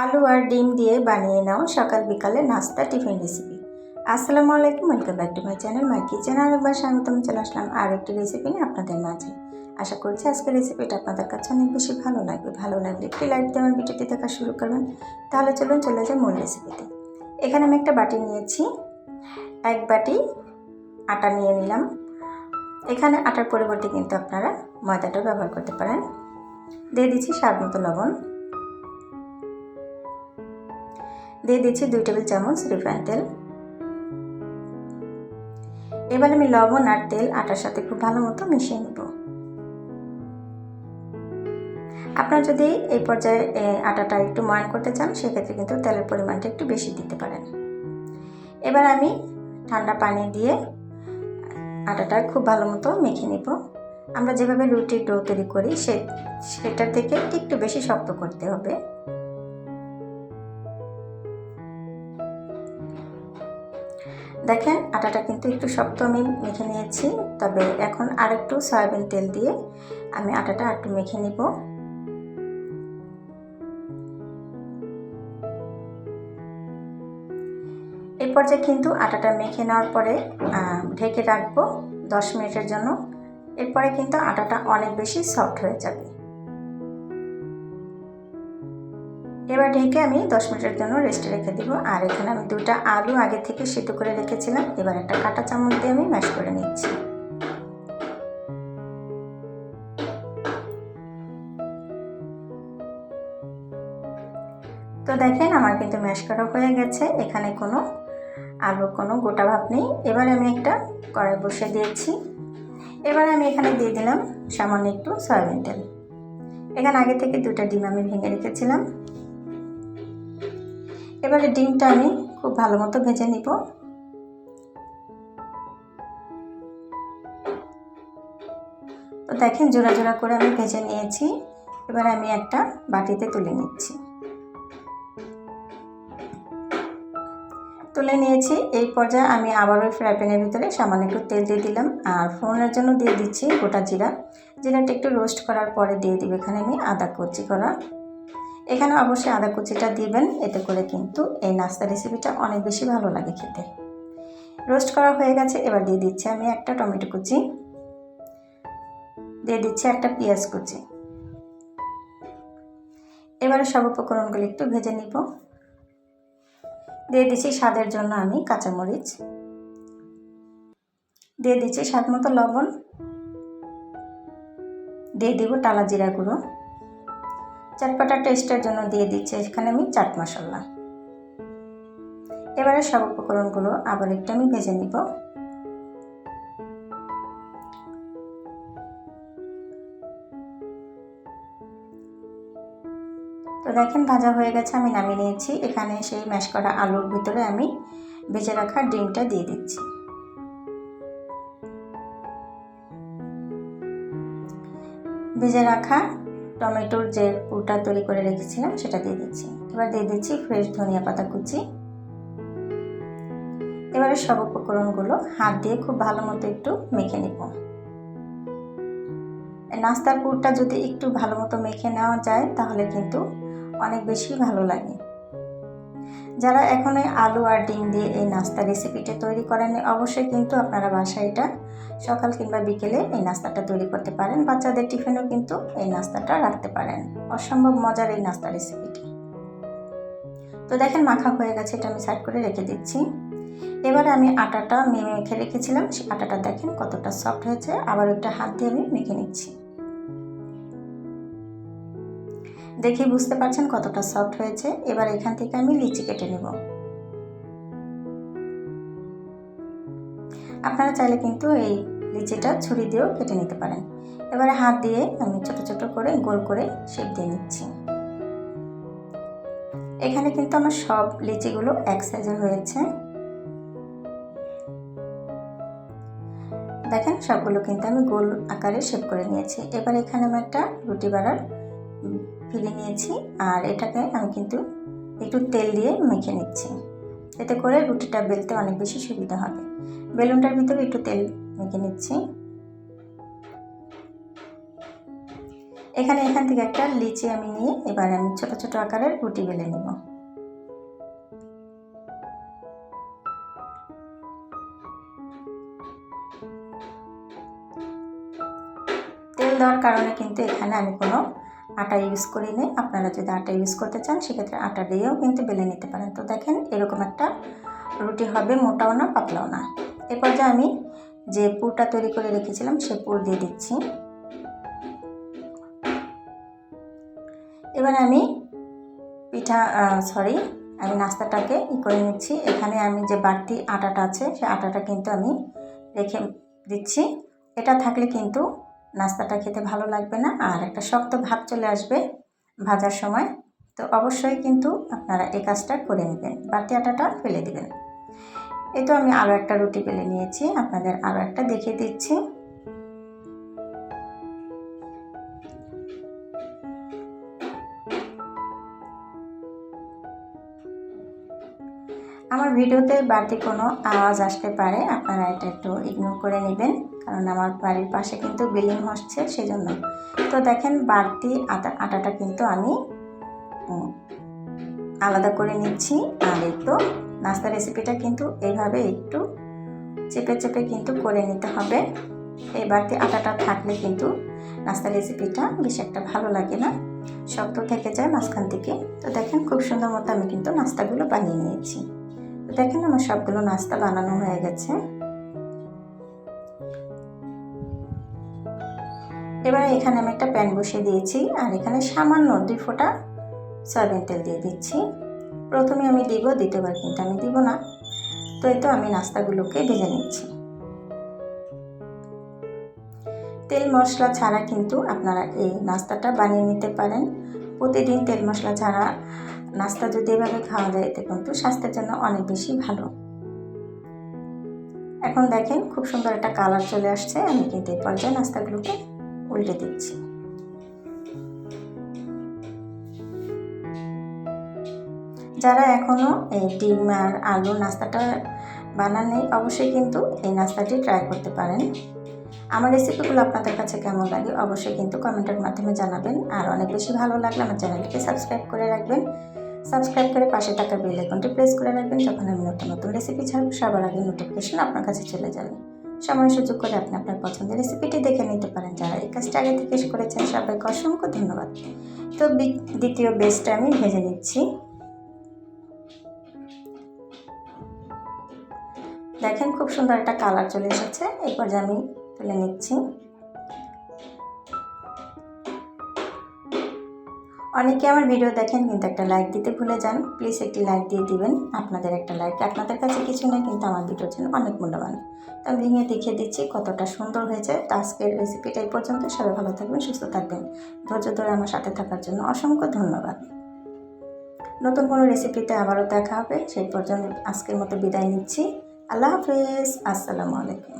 আলু আর ডিম দিয়ে বানিয়ে নাও সকাল বিকালে নাস্তা টিফিন রেসিপি আসসালামু আলাইকুম welcome back to my channel my kitchen আর একবার স্বাগতম, চলে আসলাম আর একটি রেসিপি নিয়ে আপনাদের মাঝে। আশা করছি আজকের রেসিপিটা আপনাদের কাছে অনেক বেশি ভালো লাগবে। ভালো লাগলে একটি লাইক দিয়ে আমার ভিডিওটি দেখা শুরু করবেন। তাহলে চলুন, চলে যাই মূল রেসিপিতে এখানে আমি একটা বাটি নিয়েছি। এক বাটি আটা নিয়ে নিলাম। এখানে আটার পরিবর্তে কিন্তু আপনারা ময়দাটা ব্যবহার করতে পারেন। দিয়ে দিচ্ছি স্বাদ মতো লবণ। দিয়ে দিচ্ছি দুই টেবিল চামচ রিফাইন তেল। এবার আমি লবণ আর তেল আটার সাথে খুব ভালো মতো মিশিয়ে নেব। আপনার যদি এই পর্যায়ে আটাটা একটু ময়ান করতে চান, সেক্ষেত্রে কিন্তু তেলের পরিমাণটা একটু বেশি দিতে পারেন। এবার আমি ঠান্ডা পানি দিয়ে আটাটা খুব ভালো মতো মেখে নেব। আমরা যেভাবে রুটির ডো তৈরি করি, সে, সেটার থেকে একটু বেশি শক্ত করতে হবে। দেখেন আটাটা কিন্তু একটু শক্ত আমি মেখে নিয়েছি, তবে এখন আর একটু সয়াবিন তেল দিয়ে আমি আটাটা একটু মেখে নিব। এই পর্যায়ে কিন্তু আটাটা মেখে নেওয়ার পরে ঢেকে রাখব দশ মিনিটের জন্য। এরপরে কিন্তু আটাটা অনেক বেশি সফট হয়ে যাবে। এবার ঢেকে আমি দশ মিনিটের জন্য রেস্টে রেখে দিব। আর এখানে আমি দুটা আলু আগে থেকে সেদ্ধ করে রেখেছিলাম। এবার একটা কাঁটা চামচ দিয়ে আমি ম্যাশ করে নিচ্ছি। তো দেখেন আমার কিন্তু ম্যাশ করা হয়ে গেছে। এখানে কোনো আলুর কোনো গোটা ভাব নেই। এবার আমি একটা কড়াই বসে দিয়েছি। এবার আমি এখানে দিয়ে দিলাম সামান্য একটু সয়াবিন তেল। এখানে আগে থেকে দুটা ডিম আমি ভেঙে রেখেছিলাম। এবারে ডিমটা আমি খুব ভালো মতো ভেজে নিব। তো দেখেন জোড়া জোড়া করে আমি ভেজে নিয়েছি। এবার আমি একটা বাটিতে তুলে নিচ্ছি। তুলে নিয়েছি, এই পর্যায়ে আমি আবার ওই ফ্রাই প্যানের ভিতরে সামান্য একটু তেল দিয়ে দিলাম। আর ফোড়নের জন্য দিয়ে দিচ্ছি গোটা জিরা। জিরাটা একটু রোস্ট করার পরে দিয়ে দিব এখানে আমি আদা কুচি করা। এখানে অবশ্যই আদা কুচিটা দিবেন, এতে করে কিন্তু এই নাস্তা রেসিপিটা অনেক বেশি ভালো লাগে খেতে। রোস্ট করা হয়ে গেছে, এবার দিয়ে দিচ্ছি আমি একটা টমেটো কুচি। দিয়ে দিচ্ছি একটা পেঁয়াজ কুচি। এবারে সব উপকরণগুলি একটু ভেজে নিব। দিয়ে দিচ্ছি স্বাদের জন্য আমি কাঁচামরিচ। দিয়ে দিচ্ছি স্বাদ মতো লবণ। দিয়ে দিব টালা জিরা গুঁড়ো। চাটপাটা টেস্টের জন্য দিয়ে দিচ্ছি এখানে আমি চাট মশলা। এবারে সব উপকরণগুলো আবার একটু আমি ভেজে নিব। তো দেখেন ভাজা হয়ে গেছে, আমি নামিয়ে নিয়েছি। এখানে সেই ম্যাশ করা আলুর ভিতরে আমি ভেজে রাখা ডিমটা দিয়ে দিচ্ছি। ভেজে রাখা টমেটোর যে পুরটা তৈরি করে রেখেছিলাম, সেটা দিয়ে দিচ্ছি। এবার দিয়ে দিচ্ছি ফ্রেশ ধনিয়া পাতা কুচি। এবারে সব উপকরণগুলো হাত দিয়ে খুব ভালো মতো একটু মেখে নিব। নাস্তার পুরটা যদি একটু ভালো মতো মেখে নেওয়া যায়, তাহলে কিন্তু অনেক বেশি ভালো লাগে। যারা এখন আলু আর ডিম দিয়ে এই নাস্তা রেসিপিটা তৈরি করেন, অবশ্যই কিন্তু আপনারা বাসায় এটা সকাল কিংবা বিকেলে এই নাস্তাটা তৈরি করতে পারেন। বাচ্চাদের টিফিনেও কিন্তু এই নাস্তাটা রাখতে পারেন। অসম্ভব মজার এই নাস্তা রেসিপিটি তো দেখেন মাখা হয়ে গেছে, এটা আমি সাইড করে রেখে দিচ্ছি। এবারে আমি আটাটা মেখে রেখেছিলাম, সেই আটাটা দেখেন কতটা সফট হয়েছে। আবার একটা হাত দিয়ে আমি মেখে নিচ্ছি। দেখে বুঝতে পারছেন কতটা সফট হয়েছে। এবার এখান থেকে আমি লিচি কেটে নেব। আপনারা চাইলে কিন্তু এই লিচিটা ছুরি দিয়েও কেটে নিতে পারেন। এবারে হাত দিয়ে আমি ছোট ছোট করে গোল করে শেপ দিয়ে নিচ্ছি। এখানে কিন্তু আমার সব লিচিগুলো এক সাইজের হয়েছে। দেখেন সবগুলো কিন্তু আমি গোল আকারে শেপ করে নিয়েছি। এবার এখানে আমি একটা রুটি বাড়ার ফিরে নিয়েছি। আর এটাকে আমি কিন্তু একটু তেল দিয়ে মেখে নিচ্ছি। এতে করে রুটিটা বেলতে অনেক বেশি সুবিধা হবে। বেলুনটার ভিতরে একটু তেল মেখে নিচ্ছি। এখানে এখান থেকে একটা লিচি আমি নিয়ে এবার আমি ছোট ছোট আকারের রুটি বেলে নেব। তেল দেওয়ার কারণে কিন্তু এখানে আমি কোনো আটা ইউজ করি নি আপনারা যদি আটা ইউজ করতে চান, সেক্ষেত্রে আটা দিয়েও কিন্তু বেলে নিতে পারেন। তো দেখেন, এরকম একটা রুটি হবে, মোটাও না, পাতলাও না। এরপর যে আমি যে পুরটা তৈরি করে রেখেছিলাম, সে পুর দিয়ে দিচ্ছি। এবার আমি পিঠা সরি আমি নাস্তাটাকে ই করে নিচ্ছি। এখানে আমি যে বাড়তি আটাটা আছে, সে আটাটা কিন্তু আমি রেখে দিচ্ছি। এটা থাকলে কিন্তু নাস্তাটা খেতে ভালো লাগবে না, আর একটা শক্ত ভাব চলে আসবে ভাজার সময়। তো অবশ্যই কিন্তু আপনারা এই কাজটা করে নেবেন বাড়তি আটাটা ফেলে দেবেন। এই তো আমি আরও একটা রুটি পেলে নিয়েছি, আপনাদের আরও একটা দেখিয়ে দিচ্ছি। আমার ভিডিওতে বাড়তি কোনো আওয়াজ আসতে পারে, আপনারা এটা একটু ইগনোর করে নেবেন। কারণ আমার বাড়ির পাশে কিন্তু বিল্ডিং হচ্ছে সেজন্য। তো দেখেন বাড়তি আটা আটাটা কিন্তু আমি আলাদা করে নিচ্ছি। আর এই তো নাস্তা রেসিপিটা কিন্তু এইভাবে একটু চেপে চেপে কিন্তু করে নিতে হবে। এই বাড়তি আটাটা থাকলে কিন্তু নাস্তা রেসিপিটা বেশ একটা ভালো লাগে না। শক্ত থেকে যায় মাঝখান থেকে। তো দেখেন খুব সুন্দর মতো আমি কিন্তু নাস্তাগুলো বানিয়ে নিয়েছি। তো দেখেন আমার সবগুলো নাস্তা বানানো হয়ে গেছে। এবার এখানে আমি একটা প্যান বসিয়ে দিয়েছি, আর এখানে সামান্য দুই ফোঁটা সয়াবিন তেল দিয়ে দিচ্ছি। প্রথমে আমি দিব, দ্বিতীয়বার কিন্তু আমি দিব না। তো এই তো আমি নাস্তাগুলোকে ভেজে নিচ্ছি। তেল মশলা ছাড়া কিন্তু আপনারা এই নাস্তাটা বানিয়ে নিতে পারেন। প্রতিদিন তেল মশলা ছাড়া নাস্তা যদি এভাবে খাওয়া যায়, এতে কিন্তু স্বাস্থ্যের জন্য অনেক বেশি ভালো। এখন দেখেন, খুব সুন্দর একটা কালার চলে আসছে। আমি কিন্তু এই পর্যায়ে নাস্তাগুলোকে উল্টে দিচ্ছি। যারা এখনও এই ডিম আর আলু নাস্তাটা বানান অবশ্যই কিন্তু এই নাস্তাটি ট্রাই করতে পারেন। আমার রেসিপিগুলো আপনাদের কাছে কেমন লাগে, অবশ্যই কিন্তু কমেন্টের মাধ্যমে জানাবেন। আর অনেক বেশি ভালো লাগলে আমার চ্যানেলটিকে সাবস্ক্রাইব করে রাখবেন। সাবস্ক্রাইব করে পাশে থাকা বেল আইকনটি প্রেস করে রাখবেন, যখন আমি নতুন নতুন রেসিপি ছাড়ব, সবার আগে নোটিফিকেশন আপনার কাছে চলে যাবে। সময় সুযোগ করে আপনি আপনার পছন্দের রেসিপিটি দেখে নিতে পারেন যারা এই কাজটা আগে থেকে করেছেন, সবাইকে অসংখ্য ধন্যবাদ। তো দ্বিতীয় বেসটা আমি ভেজে নিচ্ছি। দেখেন খুব সুন্দর একটা কালার চলে এসেছে। এই পর্যায়ে আমি তুলে নিচ্ছি। অনেকে আমার ভিডিও দেখেন কিন্তু একটা লাইক দিতে ভুলে যান প্লিজ একটি লাইক দিয়ে দিবেন, আপনাদের একটা লাইক আপনাদের কাছে কিছু না কিন্তু আমার ভিডিওর জন্য অনেক মূল্যবান। তো আমি ভেঙে দেখিয়ে দিচ্ছি কতটা সুন্দর হয়েছে, তো আজকের রেসিপিটা এই পর্যন্ত সবাই ভালো থাকবেন, সুস্থ থাকবেন। ধৈর্য ধরে আমার সাথে থাকার জন্য অসংখ্য ধন্যবাদ। নতুন কোনো রেসিপিতে আবারও দেখা হবে, সেই পর্যন্ত আজকের মতো বিদায় নিচ্ছি। আল্লাহ হাফেজ, আসসালামু আলাইকুম।